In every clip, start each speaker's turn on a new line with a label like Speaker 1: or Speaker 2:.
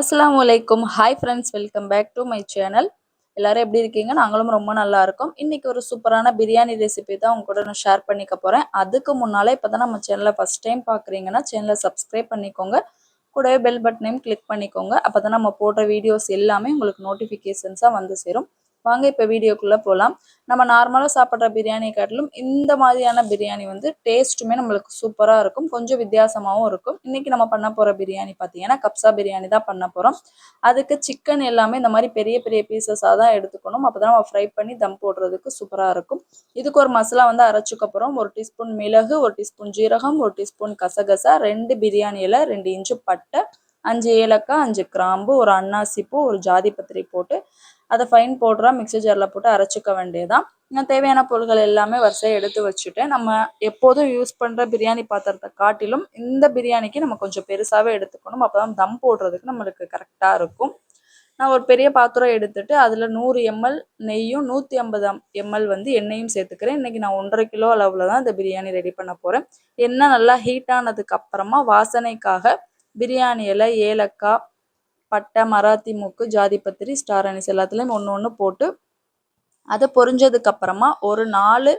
Speaker 1: அஸ்லாம் வலைக்கும் hi friends welcome back to my channel எல்லாரும் எப்படி இருக்கீங்க? நாங்களும் ரொம்ப நல்லா இருக்கோம். இன்னைக்கு ஒரு சூப்பரான பிரியாணி ரெசிபி தான் உங்க கூட நான் ஷேர் பண்ணிக்க போறேன். அதுக்கு முன்னாலே இப்போ தான் நம்ம சேனலை ஃபர்ஸ்ட் டைம் பார்க்குறீங்கன்னா சேனலை சப்ஸ்கிரைப் பண்ணிக்கோங்க. கூடவே பெல் பட்டனையும் கிளிக் பண்ணிக்கோங்க. அப்போ தான் நம்ம போடுற வீடியோஸ் எல்லாமே உங்களுக்கு நோட்டிஃபிகேஷன்ஸாக வந்து சேரும். வாங்க இப்போ வீடியோக்குள்ளே போகலாம் நம்ம நார்மலாக சாப்பிட்ற பிரியாணியை காட்டிலும் இந்த மாதிரியான பிரியாணி வந்து டேஸ்ட்டுமே நம்மளுக்கு சூப்பராக இருக்கும். கொஞ்சம் வித்தியாசமாகவும் இருக்கும். இன்றைக்கி நம்ம பண்ண போகிற பிரியாணி பார்த்தீங்கன்னா கப்சா பிரியாணி தான் பண்ண போகிறோம் அதுக்கு சிக்கன் எல்லாமே இந்த மாதிரி பெரிய பெரிய பீசஸாக தான் எடுத்துக்கணும். அப்போ தான் நம்ம ஃப்ரை பண்ணி தம் போடுறதுக்கு சூப்பராக இருக்கும். இதுக்கு ஒரு மசாலா வந்து அரைச்சிக்க போகிறோம் ஒரு டீஸ்பூன் மிளகு ஒரு டீஸ்பூன் ஜீரகம் ஒரு டீஸ்பூன் கசகசா ரெண்டு பிரியாணி ரெண்டு இன்ச்சு பட்டை அஞ்சு ஏலக்காய் அஞ்சு கிராம்பு ஒரு அன்னாசிப்பூ ஒரு ஜாதி பத்திரி போட்டு அதை ஃபைன் பவுடராக மிக்ஸி ஜாரில் போட்டு அரைச்சிக்க வேண்டியதான் நான் தேவையான பொருட்கள் எல்லாமே வரிசையாக எடுத்து வச்சுட்டு நம்ம எப்போதும் யூஸ் பண்ணுற பிரியாணி பாத்திரத்தை காட்டிலும் இந்த பிரியாணிக்கு நம்ம கொஞ்சம் பெருசாகவே எடுத்துக்கணும். அப்போ தான் தம் போடுறதுக்கு நம்மளுக்கு கரெக்டாக இருக்கும். நான் ஒரு பெரிய பாத்திரம் எடுத்துட்டு அதில் நூறு எம்எல் நெய்யும் நூற்றி ஐம்பது எம்எல் வந்து எண்ணெயும் சேர்த்துக்கிறேன். இன்றைக்கி நான் ஒன்றரை கிலோ அளவில் தான் இந்த பிரியாணி ரெடி பண்ண போகிறேன் எண்ணெய் நல்லா ஹீட் ஆனதுக்கு அப்புறமா வாசனைக்காக பிரியாணி இலை ஏலக்காய் பட்டை மராத்தி மூக்கு ஜாதிபத்திரி ஸ்டார் அனிஸ் எல்லாத்துலேயும் ஒன்று ஒன்று போட்டு அதை பொரிஞ்சதுக்கப்புறமா ஒரு நாலு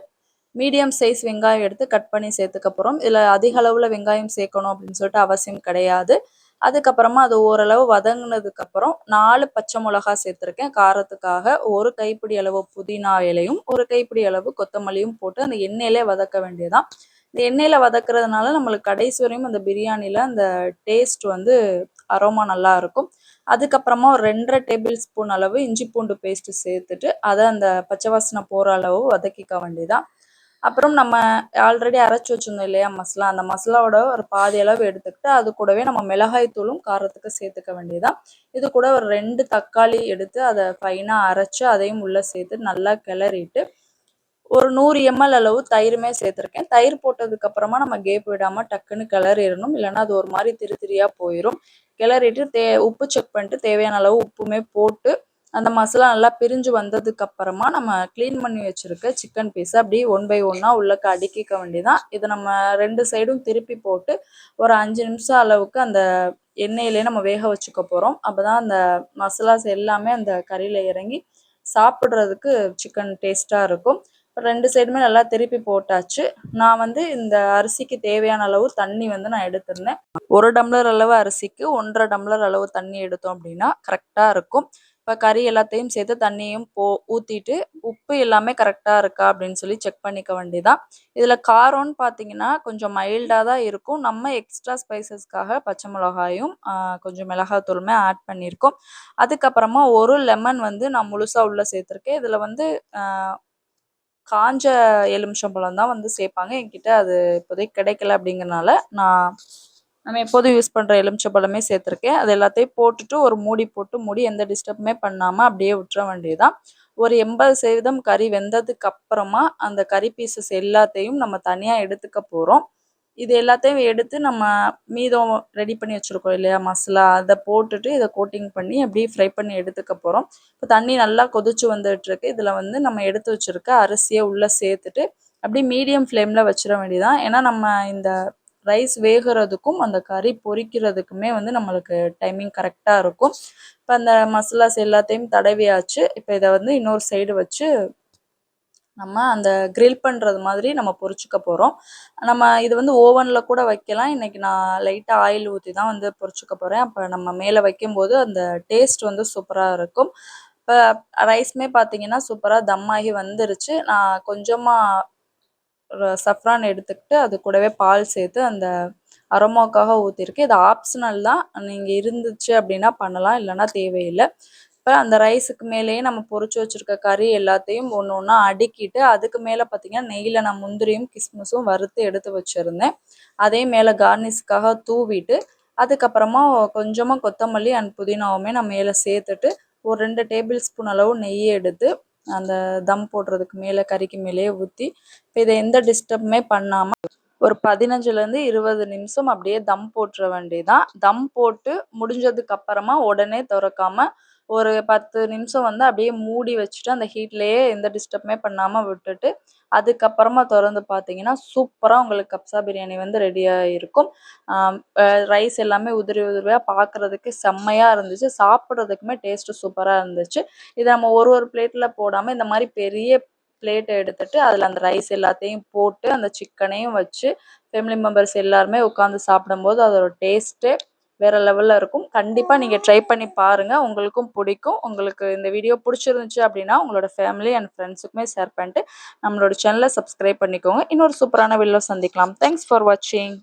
Speaker 1: மீடியம் சைஸ் வெங்காயம் எடுத்து கட் பண்ணி சேர்த்துக்க போகிறோம் இதில் அதிக அளவில் வெங்காயம் சேர்க்கணும் அப்படின்னு சொல்லிட்டு அவசியம் கிடையாது. அதுக்கப்புறமா அது ஓரளவு வதங்கினதுக்கப்புறம் நாலு பச்சை மிளகா சேர்த்துருக்கேன். காரத்துக்காக ஒரு கைப்பிடி அளவு புதினா இலையும் ஒரு கைப்பிடி அளவு கொத்தமல்லியும் போட்டு அந்த எண்ணெயிலே வதக்க வேண்டியதான் இந்த எண்ணெயில் வதக்கிறதுனால நம்மளுக்கு கடைசி வரையும் அந்த பிரியாணியில் அந்த டேஸ்ட் வந்து அரோமா நல்லா இருக்கும். அதுக்கப்புறமா ஒரு ரெண்டரை டேபிள் ஸ்பூன் அளவு இஞ்சி பூண்டு பேஸ்ட்டு சேர்த்துட்டு அதை அந்த பச்சை வாசனை போகிற அளவு வதக்கிக்க வேண்டியதான் அப்புறம் நம்ம ஆல்ரெடி அரைச்சி வச்சிருந்தோம் இல்லையா மசாலா. அந்த மசாலாவோட ஒரு பாதி அளவு எடுத்துக்கிட்டு அது கூடவே நம்ம மிளகாய் தூளும் காரத்துக்கு சேர்த்துக்க வேண்டியதான் இது கூட ஒரு ரெண்டு தக்காளி எடுத்து அதை ஃபைனாக அரைச்சி அதையும் உள்ளே சேர்த்து நல்லா கிளறிட்டு ஒரு நூறு எம்எல் அளவு தயிருமே சேர்த்துருக்கேன். தயிர் போட்டதுக்கு அப்புறமா நம்ம கேப் விடாமல் டக்குன்னு கிளறிடணும் இல்லைன்னா அது ஒரு மாதிரி திரு திரியாக போயிடும் கிளறிட்டு தே உப்பு செக் பண்ணிட்டு தேவையான அளவு உப்புமே போட்டு அந்த மசாலா நல்லா பிரிஞ்சு வந்ததுக்கு அப்புறமா நம்ம க்ளீன் பண்ணி வச்சுருக்க சிக்கன் பீஸை அப்படியே ஒன் பை ஒன்னாக உள்ளக்க அடுக்கிக்க வேண்டியதான் இதை நம்ம ரெண்டு சைடும் திருப்பி போட்டு ஒரு அஞ்சு நிமிஷம் அளவுக்கு அந்த எண்ணெயிலே நம்ம வேக வச்சுக்க போகிறோம் அப்போ தான் அந்த மசாலாஸ் எல்லாமே அந்த கறியில் இறங்கி சாப்பிட்றதுக்கு சிக்கன் டேஸ்ட்டாக இருக்கும். ரெண்டு சைடுமே நல்லா திருப்பி போட்டாச்சு. நான் வந்து இந்த அரிசிக்கு தேவையான அளவு தண்ணி வந்து நான் எடுத்திருந்தேன். ஒரு டம்ளர் அளவு அரிசிக்கு ஒன்றரை டம்ளர் அளவு தண்ணி எடுத்தோம் அப்படின்னா கரெக்டாக இருக்கும். இப்போ கறி எல்லாத்தையும் சேர்த்து தண்ணியும் போ ஊற்றிட்டு உப்பு எல்லாமே கரெக்டாக இருக்கா அப்படின்னு சொல்லி செக் பண்ணிக்க வேண்டியதான் இதில் காரம்னு பார்த்தீங்கன்னா கொஞ்சம் மைல்டாக தான் இருக்கும். நம்ம எக்ஸ்ட்ரா ஸ்பைசஸ்க்காக பச்சை மிளகாயும் கொஞ்சம் மிளகாத்தூளுமே ஆட் பண்ணியிருக்கோம். அதுக்கப்புறமா ஒரு லெமன் வந்து நான் முழுசாக உள்ளே சேர்த்துருக்கேன். இதில் வந்து காஞ்ச எலுமிச்சம்பழம் தான் வந்து சேர்ப்பாங்க. என்கிட்ட அது இப்போதைக்கு கிடைக்கல அப்படிங்கிறனால நான் நம்ம எப்போதும் யூஸ் பண்ணுற எலுமிச்சம்பழமே சேர்த்துருக்கேன். அது எல்லாத்தையும் போட்டுட்டு ஒரு மூடி போட்டு மூடி எந்த டிஸ்டர்புமே பண்ணாமல் அப்படியே விட்டுற வேண்டியதுதான். ஒரு எண்பது சதவீதம் கறி வெந்ததுக்கு அப்புறமா அந்த கறி பீசஸ் எல்லாத்தையும் நம்ம தனியாக எடுத்துக்க போகிறோம் இது எல்லாத்தையும் எடுத்து நம்ம மீதம் ரெடி பண்ணி வச்சுருக்கோம் இல்லையா? மசாலா அதை போட்டுட்டு இதை கோட்டிங் பண்ணி அப்படியே ஃப்ரை பண்ணி எடுத்துக்க போகிறோம் இப்போ தண்ணி நல்லா கொதிச்சு வந்துட்டுருக்கு இதில் வந்து நம்ம எடுத்து வச்சுருக்க அரிசியை உள்ளே சேர்த்துட்டு அப்படியே மீடியம் ஃப்ளேமில் வச்சிட வேண்டியதான் ஏன்னா நம்ம இந்த ரைஸ் வேகிறதுக்கும் அந்த கறி பொரிக்கிறதுக்குமே வந்து நம்மளுக்கு டைமிங் கரெக்டாக இருக்கும். இப்போ அந்த மசாலாஸ் எல்லாத்தையும் தடவியாச்சு. இப்போ இதை வந்து இன்னொரு சைடு வச்சு நம்ம அந்த க்ரில் பண்ணுறது மாதிரி நம்ம பொரிச்சுக்க போகிறோம் நம்ம இது வந்து ஓவனில் கூட வைக்கலாம். இன்றைக்கி நான் லைட்டாக ஆயில் ஊற்றி தான் வந்து பொரிச்சுக்க போகிறேன் அப்போ நம்ம மேலே வைக்கும்போது அந்த டேஸ்ட் வந்து சூப்பராக இருக்கும். இப்போ ரைஸ்மே பார்த்தீங்கன்னா சூப்பராக தம்மாகி வந்துருச்சு. நான் கொஞ்சமாக சஃப்ரான் எடுத்துக்கிட்டு அது கூடவே பால் சேர்த்து அந்த அரோமாக்காக ஊற்றிருக்கேன் இது ஆப்ஷனல் தான். நீங்கள் இருந்துச்சு அப்படின்னா பண்ணலாம். இல்லைன்னா தேவையில்லை. இப்போ அந்த ரைஸுக்கு மேலேயே நம்ம பொறிச்சு வச்சுருக்க கறி எல்லாத்தையும் ஒன்று ஒன்றா அடுக்கிட்டு அதுக்கு மேலே பார்த்தீங்கன்னா நெய்யில் நான் முந்திரியும் கிஸ்மிஸும் வறுத்து எடுத்து வச்சுருந்தேன். அதையும் மேலே கார்னிஷ்க்காக தூவிட்டு அதுக்கப்புறமா கொஞ்சமாக கொத்தமல்லி அண்ட் புதினாவுமே நான் மேலே சேர்த்துட்டு ஒரு ரெண்டு டேபிள் ஸ்பூன் அளவு நெய்யை எடுத்து அந்த தம் போடுறதுக்கு மேலே கறிக்கு மேலேயே ஊற்றி இப்போ இதை எந்த டிஸ்டர்புமே பண்ணாமல் ஒரு பதினஞ்சுலேருந்து இருபது நிமிஷம் அப்படியே தம் போட்டுற வேண்டியதான் தம் போட்டு முடிஞ்சதுக்கு அப்புறமா உடனே திறக்காமல் ஒரு பத்து நிமிஷம் வந்து அப்படியே மூடி வச்சுட்டு அந்த ஹீட்லேயே எந்த டிஸ்டர்புமே பண்ணாமல் விட்டுட்டு அதுக்கப்புறமா திறந்து பார்த்தீங்கன்னா சூப்பராக உங்களுக்கு கப்சா பிரியாணி வந்து ரெடியாக இருக்கும். ரைஸ் எல்லாமே உதிரி உதிரியாக பார்க்குறதுக்கு செம்மையாக இருந்துச்சு. சாப்பிட்றதுக்குமே டேஸ்ட்டு சூப்பராக இருந்துச்சு. இதை நம்ம ஒரு ஒரு பிளேட்டில் போடாமல் இந்த மாதிரி பெரிய பிளேட்டை எடுத்துட்டு அதில் அந்த ரைஸ் எல்லாத்தையும் போட்டு அந்த சிக்கனையும் வச்சு ஃபேமிலி மெம்பர்ஸ் எல்லாருமே உட்காந்து சாப்பிடும்போது அதோட டேஸ்ட்டே வேறு லெவலில் இருக்கும். கண்டிப்பாக நீங்கள் ட்ரை பண்ணி பாருங்கள் உங்களுக்கும் பிடிக்கும். உங்களுக்கு இந்த வீடியோ பிடிச்சிருந்துச்சு அப்படின்னா உங்களோட ஃபேமிலி அண்ட் ஃப்ரெண்ட்ஸுக்குமே ஷேர் பண்ணிட்டு நம்மளோட சேனலை சப்ஸ்கிரைப் பண்ணிக்கோங்க. இன்னொரு சூப்பரான வீடியோ சந்திக்கலாம். தேங்க்ஸ் ஃபார் வாட்சிங்